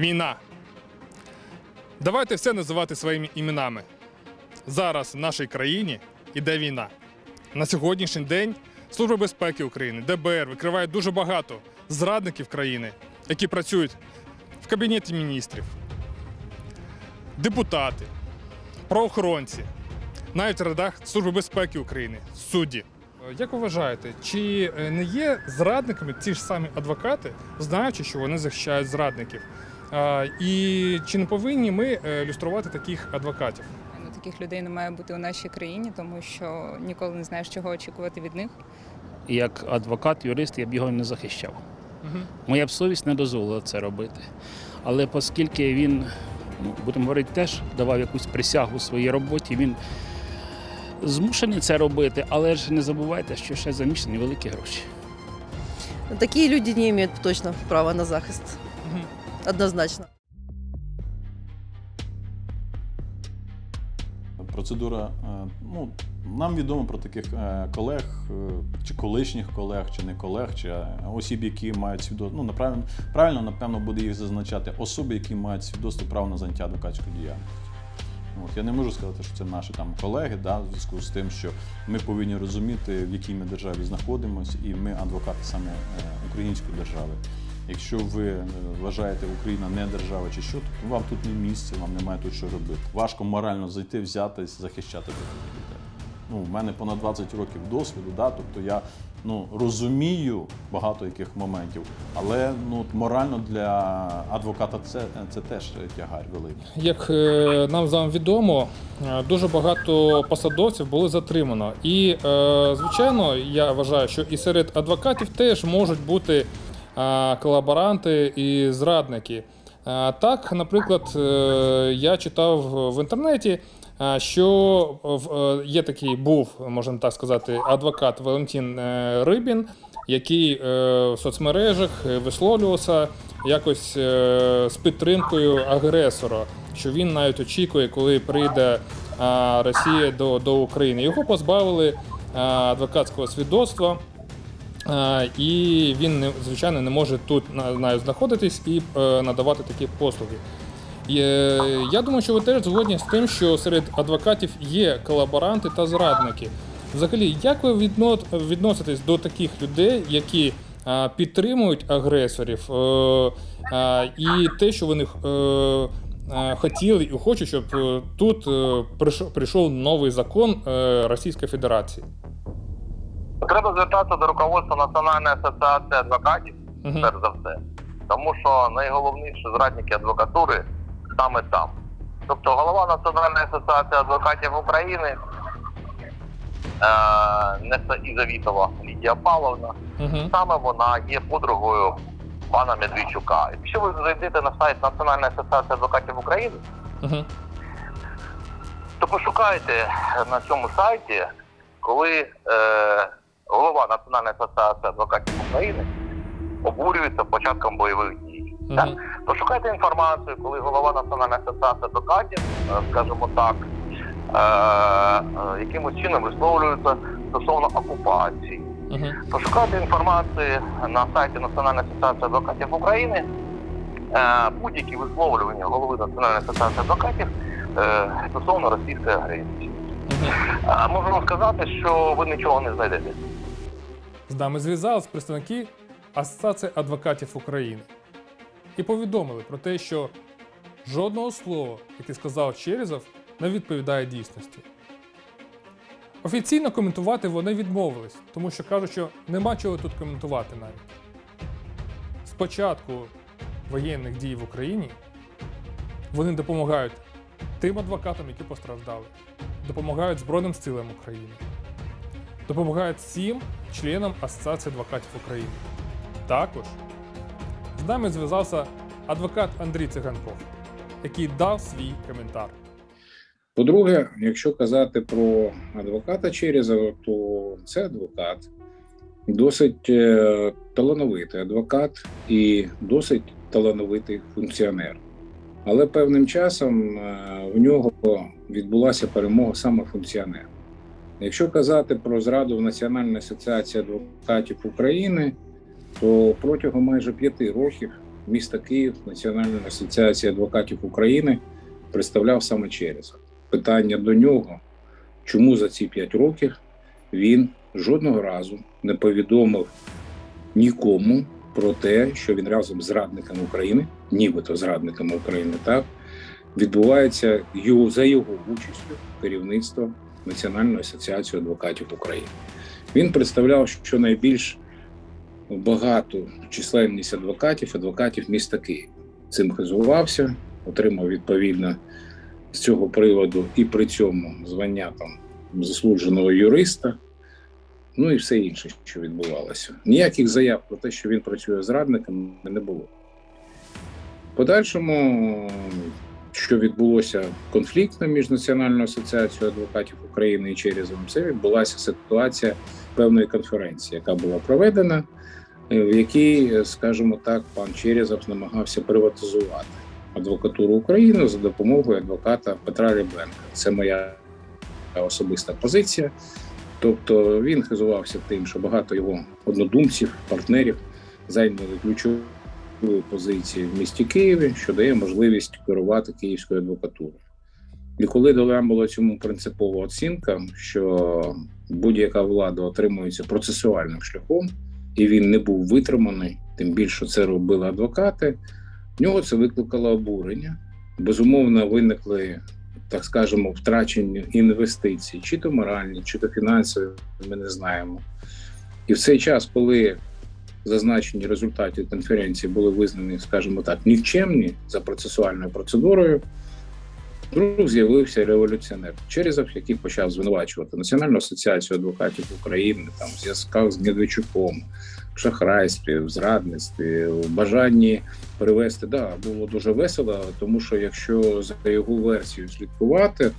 Війна. Давайте все називати своїми іменами. Зараз в нашій країні іде війна. На сьогоднішній день Служба безпеки України, ДБР викриває дуже багато зрадників країни, які працюють в Кабінеті міністрів, депутати, правоохоронці, навіть в радах Служби безпеки України, судді. Як ви вважаєте, чи е, не є зрадниками ті ж самі адвокати, знаючи, що вони захищають зрадників? І чи не повинні ми е, люструвати таких адвокатів? Ну, таких людей не має бути у нашій країні, тому що ніколи не знаєш, чого очікувати від них. Як адвокат, юрист, я б його не захищав. Моя б совість не дозволила це робити. Але оскільки він, ну, будемо говорити, теж давав якусь присягу своїй роботі, він змушений це робити, але ж не забувайте, що ще замішані великі гроші. Такие люди не имеют точно права на захист. Однозначно. Процедура, е, ну, нам відомо про таких е, колег, е, чи колишніх колег, чи не колег, чи осіб, які мають свідоцтво. Ну, направильно, правильно, напевно, буде їх зазначати особи, які мають свідоцтво права на заняття адвокатської діяльності. От, я не можу сказати, що це наші там колеги, да, в зв'язку з тим, що ми повинні розуміти, в якій ми державі знаходимося, і ми адвокати саме української держави. Якщо ви е, вважаєте Україна не держава чи що, то вам тут не місце, вам немає тут що робити. Важко морально зайти, взятись, захищати таких людей. Ну, у мене понад 20 років досвіду, да, тобто я ну, розумію багато яких моментів, але ну, морально для адвоката це, це теж тягар великий. Як е, нам з вами відомо, е, дуже багато посадовців були затримано. І, е, звичайно, я вважаю, що і серед адвокатів теж можуть бути колаборанти і зрадники. Так, наприклад, е, я читав в інтернеті, що е, є такий був, можна так сказати, адвокат Валентин е, Рибін, який в соцмережах висловлювався якось з підтримкою агресора, що він навіть очікує, коли прийде Росія до, до України. Його позбавили адвокатського свідоцтва. А, І він не- звичайно не може тут на- знаходитись і е, надавати такі послуги. Е, Я думаю, що ви теж згодні з тим, що серед адвокатів є колаборанти та зрадники. Взагалі, як ви відно- відноситесь до таких людей, які підтримують агресорів, е, і те, що вони е, е, хотіли і хочуть, щоб е, тут е, прийшов, новий закон е, Російської Федерації? Треба звертатися до руководства Національної асоціації адвокатів, Мгм. перш за все, тому що найголовніші зрадники адвокатури саме там. Тобто голова Національної асоціації адвокатів України е, Неса Ізавітова Лідія Павловна, Угу. саме вона є подругою пана Медведчука. Якщо ви зайдете на сайт Національної асоціації адвокатів України, Угу. то пошукайте на цьому сайті, коли е, голова Національної асоціації адвокатів України обурюється початком бойових дій. Так? Пошукайте інформацію, коли голова Національної асоціації адвокатів, е, скажімо так, е, е, якимось чином висловлюється стосовно окупації. Угу. Пошукайте інформацію на сайті Національної асоціації адвокатів України. Е, Будь-які висловлювання голови Національної асоціації адвокатів е, стосовно російської агресії. Угу. А можу вам сказати, що ви нічого не знайдете. З нами зв'язались представники Асоціації адвокатів України і повідомили про те, що жодного слова, яке сказав Черезов, не відповідає дійсності. Офіційно коментувати вони відмовились, тому що кажуть, що нема чого тут коментувати навіть. З початку воєнних дій в Україні вони допомагають тим адвокатам, які постраждали, допомагають Збройним силам України допомагають всім членам Асоціації адвокатів України. Також з нами зв'язався адвокат Андрій Циганков, який дав свій коментар. По-друге, якщо казати про адвоката Черезова, то це адвокат, досить е, талановитий адвокат і досить талановитий функціонер. Але певним часом е, в нього відбулася перемога саме функціонера. Якщо казати про зраду в Національній асоціації адвокатів України, то протягом майже п'яти років міста Київ, Національної асоціації адвокатів України представляв саме через питання до нього, чому за ці 5 років він жодного разу не повідомив нікому про те, що він разом з радниками України, нібито зрадниками України, так відбувається його за його участю керівництво Національної асоціації адвокатів України. Він представляв щонайбільш багату численність адвокатів, адвокатів міста Києва. Цим хизувався, отримав відповідно з цього приводу і при цьому звання там заслуженого юриста. Ну і все інше, що відбувалося. Ніяких заяв про те, що він працює зрадниками, не було. Подальшому, що відбулося конфліктно між Національною асоціацією адвокатів України і Черезом, це відбулася ситуація певної конференції, яка була проведена, е, в якій, скажімо так, пан Черезов намагався приватизувати адвокатуру України за допомогою адвоката Петра Рябенка. Це моя особиста позиція. Тобто він хизувався тим, що багато його однодумців, партнерів зайняли ключові позиції в місті Києві, що дає можливість керувати київською адвокатурою. І коли дала була цьому принципова оцінка, що будь-яка влада отримується процесуальним шляхом, і він не був витриманий, тим більше це робили адвокати, в нього це викликало обурення. Безумовно, виникли так скажемо, втрачені інвестиції, чи то моральні, чи то фінансові, ми не знаємо. І в цей час, коли зазначені результати конференції були визнані, скажімо так, нікчемні за процесуальною процедурою, вдруг з'явився революціонер Черезов, який почав звинувачувати Національну асоціацію адвокатів України там в зв'язках з Медведчуком, в шахрайстві, в зрадництві, в бажанні перевести. Да, було дуже весело, тому що якщо за його версією слідкувати,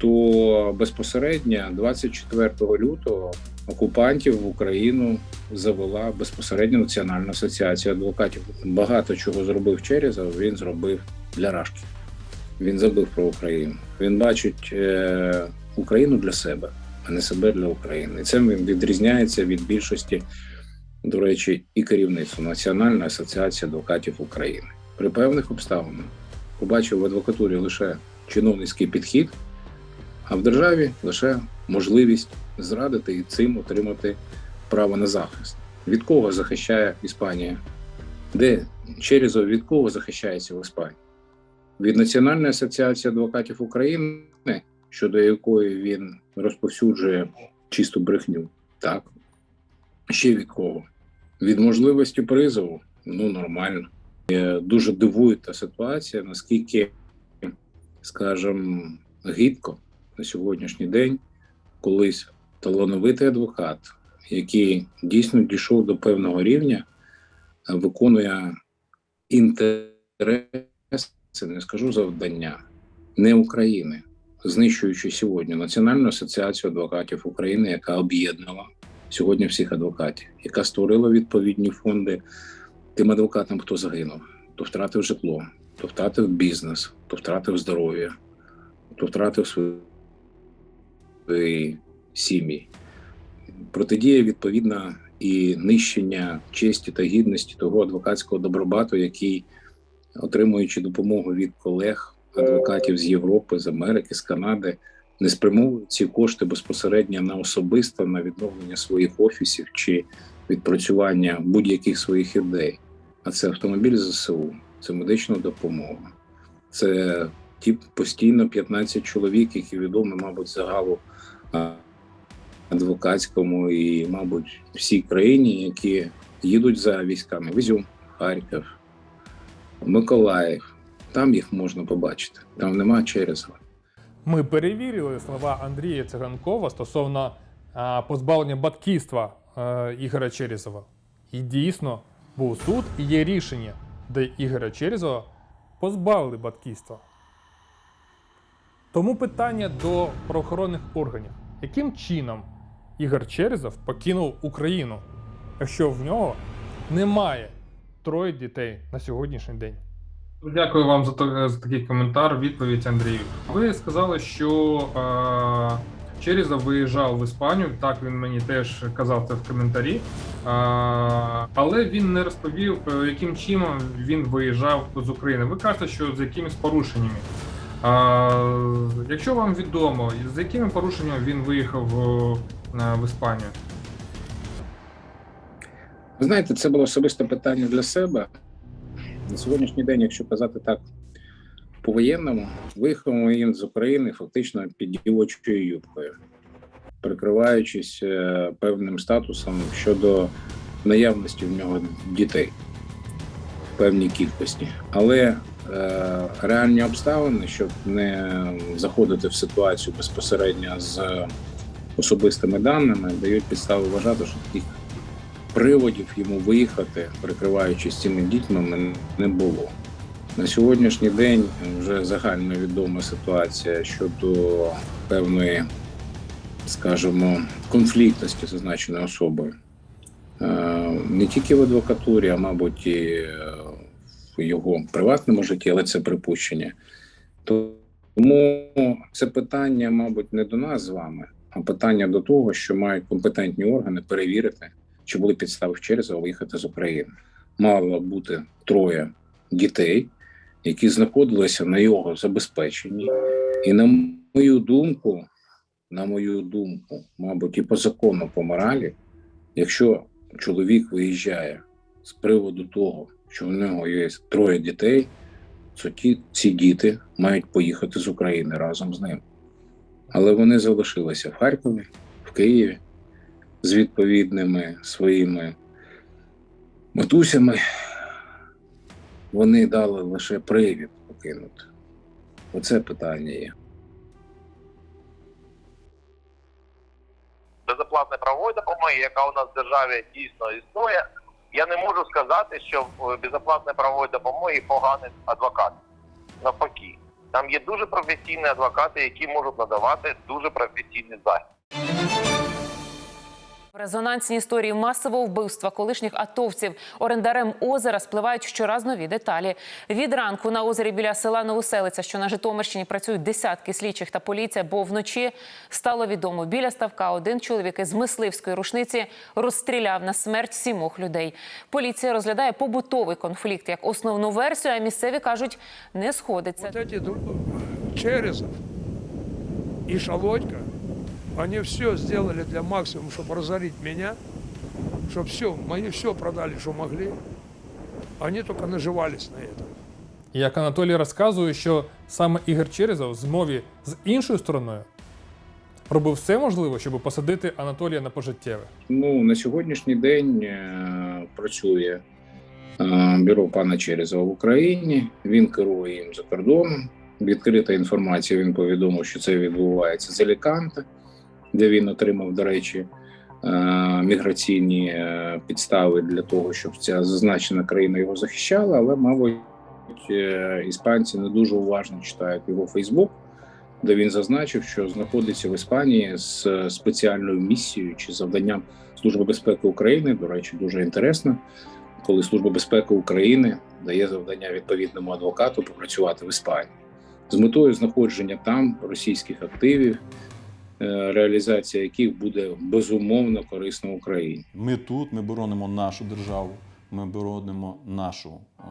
то безпосередньо 24 лютого окупантів в Україну завела безпосередньо Національна асоціація адвокатів. Багато чого зробив Черезов, він зробив для Рашки. Він забув про Україну. Він бачить е, Україну для себе, а не себе для України. І це він відрізняється від більшості, до речі, і керівництва Національної асоціації адвокатів України. При певних обставинах побачив в адвокатурі лише чиновницький підхід, а в державі лише можливість зрадити і цим отримати право на захист. Від кого захищає Іспанія? Де Черезов від кого захищається в Іспанії? Від Національної асоціації адвокатів України, щодо якої він розповсюджує чисту брехню. Так. Ще від кого? Від можливості призову. Ну, нормально. Е, Дуже дивує та ситуація, наскільки, скажімо, гидко на сьогоднішній день колись талановитий адвокат, який дійсно дійшов до певного рівня, е, виконує інтереси, не скажу завдання, не України, знищуючи сьогодні Національну асоціацію адвокатів України, яка об'єднала сьогодні всіх адвокатів, яка створила відповідні фонди тим адвокатам, хто загинув, хто втратив житло, хто втратив бізнес, хто втратив здоров'я, хто втратив свої сім'ї. Протидія відповідна і нищення честі та гідності того адвокатського добробату, який, отримуючи допомогу від колег, адвокатів з Європи, з Америки, з Канади, не спрямовують ці кошти безпосередньо на особисто на відновлення своїх офісів чи відпрацювання будь-яких своїх ідей. А це автомобіль ЗСУ, це медична допомога, це ті постійно 15 чоловік, які відомі, мабуть, загалу адвокатському і, мабуть, всій країні, які їдуть за військами. Візюм, Харків, Миколаїв. Там їх можна побачити. Там нема Черезова. Ми перевірили слова Андрія Циганкова стосовно а, позбавлення батьківства а, Ігоря Черезова. І дійсно був суд і є рішення, де Ігоря Черезова позбавили батьківства. Тому питання до правоохоронних органів: яким чином Ігор Черезов покинув Україну, якщо в нього немає троє дітей на сьогоднішній день? Дякую вам за, за такий коментар, відповідь Андрію. Ви сказали, що е, Черезов виїжджав в Іспанію. Так він мені теж казав це в коментарі. А, але він не розповів, е, яким чином він виїжджав з України. Ви кажете, що з якимись порушеннями. Якщо вам відомо, з якими порушеннями він виїхав в, в Іспанію? Ви знаєте, це було особисте питання для себе. На сьогоднішній день, якщо казати так по-воєнному, виїхав він з України фактично під дівочою юбкою, прикриваючись е, певним статусом щодо наявності в нього дітей в певній кількості. Але е, реальні обставини, щоб не заходити в ситуацію безпосередньо з особистими даними, дають підстави вважати, що таких приводів йому виїхати, прикриваючись цими дітьми, не було. На сьогоднішній день вже загальновідома ситуація щодо певної, скажімо, конфліктності з зазначеною особою. Е, Не тільки в адвокатурі, а мабуть, і е, в його приватному житті, але це припущення. Тому це питання, мабуть, не до нас з вами, а питання до того, що мають компетентні органи перевірити, чи були підстави в черзі виїхати з України. Мало бути троє дітей, які знаходилися на його забезпеченні. І на мою думку, на мою думку, мабуть, і по закону, по моралі, якщо чоловік виїжджає з приводу того, що в нього є троє дітей, то ті, ці діти мають поїхати з України разом з ним. Але вони залишилися в Харкові, в Києві з відповідними своїми матусями. Вони дали лише привід покинути. Оце питання є. безоплатної правової допомоги, яка у нас в державі дійсно існує, я не можу сказати, що в безоплатної правової допомоги поганий адвокат. Навпаки, там є дуже професійні адвокати, які можуть надавати дуже професійний захист. Резонансні історії масового вбивства колишніх атовців орендарем озера спливають щораз нові деталі. Від ранку на озері біля села Новоселиця, що на Житомирщині працюють десятки слідчих та поліція, бо вночі стало відомо, біля ставка один чоловік із мисливської рушниці розстріляв на смерть сімох людей. Поліція розглядає побутовий конфлікт як основну версію, а місцеві кажуть, не сходиться. Черезов и Шалодько, они все сделали для максимума, чтобы разорить меня, чтобы все, мои все продали, что могли. Они только наживались на этом. Як Анатолій розказує, що саме Ігор Черезов в змові з іншою стороною робив все можливе, щоб посадити Анатолія на пожиттєве. Ну, на сьогоднішній день е, працює е, бюро пана Черезова в Україні. Він керує їм за кордоном. Відкрита інформація. Він повідомив, що це відбувається з Аліканте, де він отримав, до речі, е, міграційні е, підстави для того, щоб ця зазначена країна його захищала. Але, мабуть, е, іспанці не дуже уважно читають його Фейсбук, де він зазначив, що знаходиться в Іспанії з спеціальною місією чи завданням Служби безпеки України. До речі, дуже інтересно, коли Служба безпеки України дає завдання відповідному адвокату попрацювати в Іспанії з метою знаходження там російських активів, реалізація яких буде безумовно корисна Україні. Ми тут, ми боронимо нашу державу, ми боронимо нашу е,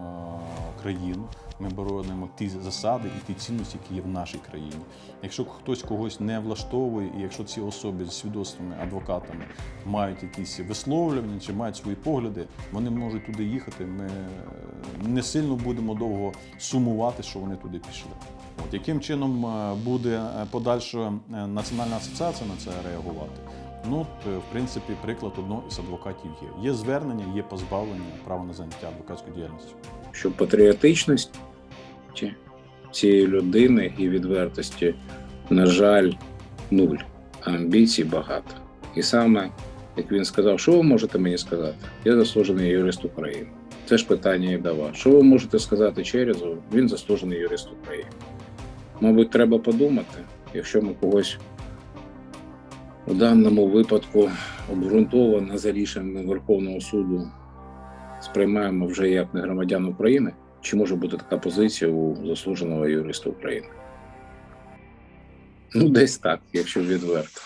країну, ми боронимо ті засади і ті цінності, які є в нашій країні. Якщо хтось когось не влаштовує, і якщо ці особи з свідоцтвами, адвокатами мають якісь висловлювання чи мають свої погляди, вони можуть туди їхати. Ми е, не сильно будемо довго сумувати, що вони туди пішли. От яким чином е, буде е, подальша е, національна асоціація на це реагувати? Ну, е, в принципі, приклад одного із адвокатів є. Є звернення, є позбавлення права на заняття адвокатською діяльністю. що патріотичності цієї людини і відвертості, на жаль, нуль, амбіцій багато. І саме, як він сказав, що ви можете мені сказати? Я заслужений юрист України. Це ж питання і до вас. Що ви можете сказати Черезову? Він заслужений юрист України. Мабуть, треба подумати, якщо ми когось у даному випадку обґрунтовано за рішенням Верховного суду сприймаємо вже як не громадян України, чи може бути така позиція у заслуженого юриста України? Ну, десь так, якщо відверто.